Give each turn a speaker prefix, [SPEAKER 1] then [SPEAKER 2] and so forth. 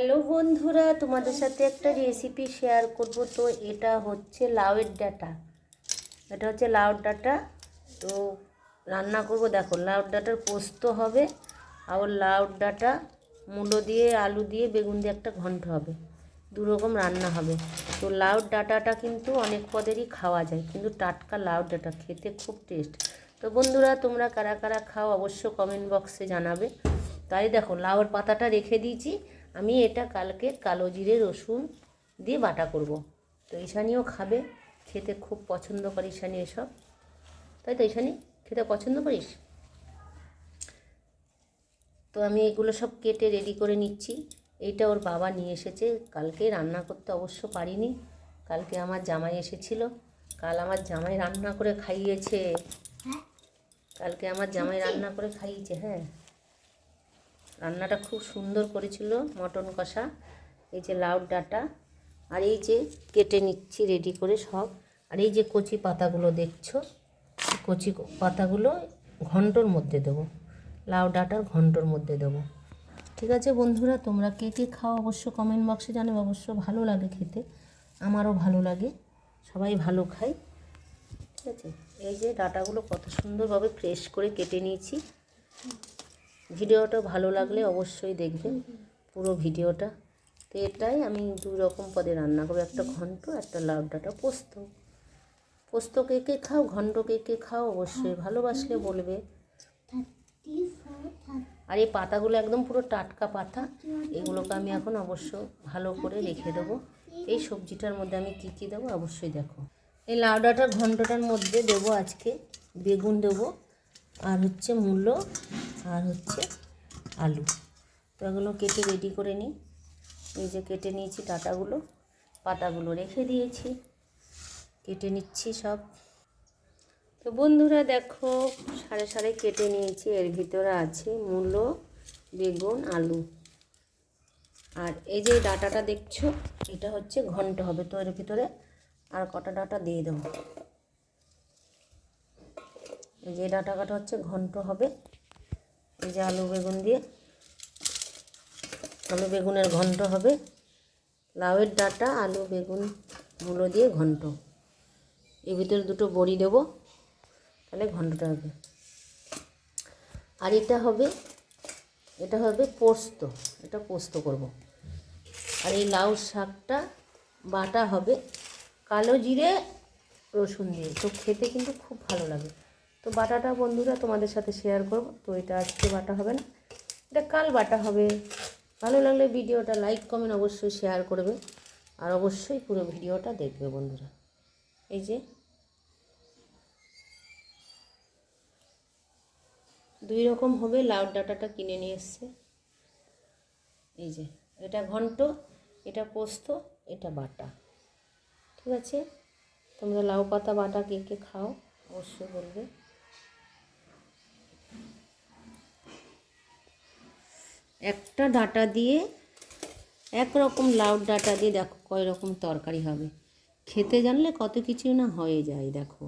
[SPEAKER 1] Hello বন্ধুরা, তোমাদের সাথে একটা রেসিপি শেয়ার করব। তো এটা হচ্ছে লাউয়ের ডাটা। এটা হচ্ছে লাউর ডাটা। তো রান্না করব, দেখো লাউর ডাটার পোস্ত হবে, আবার লাউর ডাটা, মূলো দিয়ে, আলু দিয়ে, বেগুন দিয়ে একটা ঘন্ট হবে। দু রকম রান্না হবে। তো লাউর ডাটাটা কিন্তু অনেক পদেরই খাওয়া যায়, কিন্তু টাটকা লাউর ডাটা খেতে খুব টেস্ট তো বন্ধুরা, তোমরা কারা কারা খাও অবশ্য কমেন্ট বক্সে জানাবে। তাই দেখো, লাউর পাতাটা রেখে দিয়েছি। আমি এটা কালকে কালো জিরে রসুন দিয়ে বাটা করব। তো ঈশানিও খাবে খেতে খুব পছন্দ করে ঈশানি এসব। তাই তো ঈশানি খেতে পছন্দ করিস? তো আমি এগুলো সব কেটে রেডি করে নিচ্ছি। এইটা ওর বাবা নিয়ে এসেছে। কালকে রান্না করতে অবশ্য পারিনি। কালকে আমার জামাই এসেছিল। কাল আমার জামাই রান্না করে খাইয়েছে। কালকে আমার জামাই রান্না করে খাইয়েছে হ্যাঁ। রান্নাটা খুব সুন্দর করেছিল মটন কষা, এই যে লাউ ডাটা, আর এই যে কেটে নিচ্ছি রেডি করে সব। আর এই যে কচি পাতাগুলো দেখছ কচি পাতাগুলো ঘন্টর মধ্যে দেবো, লাউ ডাটার ঘন্টর মধ্যে দেবো। ঠিক আছে বন্ধুরা, তোমরা কে কে খাও অবশ্য কমেন্ট বক্সে জানো অবশ্য ভালো লাগে খেতে, আমারও ভালো লাগে, সবাই ভালো খায়। ঠিক আছে, এই যে ডাটাগুলো কত সুন্দরভাবে ফ্রেশ করে কেটে নিয়েছি। ভিডিওটা ভালো লাগলে অবশ্যই দেখবেন, পুরো ভিডিওটা। তো এটাই আমি দুই রকম পদে রান্না করব, একটা ঘন্ট, একটা লাউ ডাটা, পোস্ত। পোস্ত কে কে খাও, ঘন্ট কে কে খাও, অবশ্যই ভালোবাসলে বলবে। আর এই পাতাগুলো একদম পুরো টাটকা পাতা, এগুলোকে আমি এখন অবশ্য ভালো করে রেখে দেবো। এই সবজিটার মধ্যে আমি কী কী দেবো অবশ্যই দেখো। এই লাউ ডাঁটার ঘন্টটার মধ্যে দেবো আজকে বেগুন দেবো, আর হচ্ছে মূলো আর হচ্ছে আলু। তো এগুলো কেটে রেডি করে নিই। এই যে কেটে নিয়েছি ডাটাগুলো, পাতাগুলো রেখে দিয়েছি। কেটে নিচ্ছি সব। তো বন্ধুরা দেখো, সাড়ে সাড়ে কেটে নিয়েছি। এর ভিতরে আছে মূলো, বেগুন, আলু। আর এই যে ডাটাটা দেখছ, এটা হচ্ছে ঘন্ট হবে। তো এর ভিতরে আর কটা ডাটা দিয়ে দেবো। এই যে ডাটা কাটা হচ্ছে ঘন্ট হবে। এই যে আলু বেগুন দিয়ে। আলু বেগুনের ঘন্ট হবে। লাউয়ের ডাটা, আলু বেগুন মূলো দিয়ে ঘন্ট। এর ভিতরে দুটো বড়ি দেবো, তাহলে ঘন্টটা হবে। আর এটা হবে এটা হবে পোস্ত, এটা পোস্ত করব। আর এই লাউ শাকটা বাটা হবে কালো জিরে রসুন দিয়ে। তো খেতে কিন্তু খুব ভালো লাগে। তো বাটাটা বন্ধুরা তোমাদের সাথে শেয়ার করব। তো এটা আজকে বাটা হবে না। এটা কাল বাটা হবে। ভালো লাগলে ভিডিওটা লাইক কমেন্ট অবশ্যই শেয়ার করবে। আর অবশ্যই পুরো ভিডিওটা দেখবে বন্ধুরা। এই যে। দুই রকম হবে, লাউ ডাটাটা কিনে নিয়ে এসছে। এই যে, এটা ঘন্ট, এটা পোস্ত, এটা বাটা। ঠিক আছে? তোমরা লাউ পাতা, বাটা কে কে খাও, অবশ্যই বলবে। একটা ডাঁটা দিয়ে, একরকম লাউ ডাঁটা দিয়ে দেখো কয় রকম তরকারি হবে। খেতে জানলে কত কিছু না হয়ে যায়, দেখো।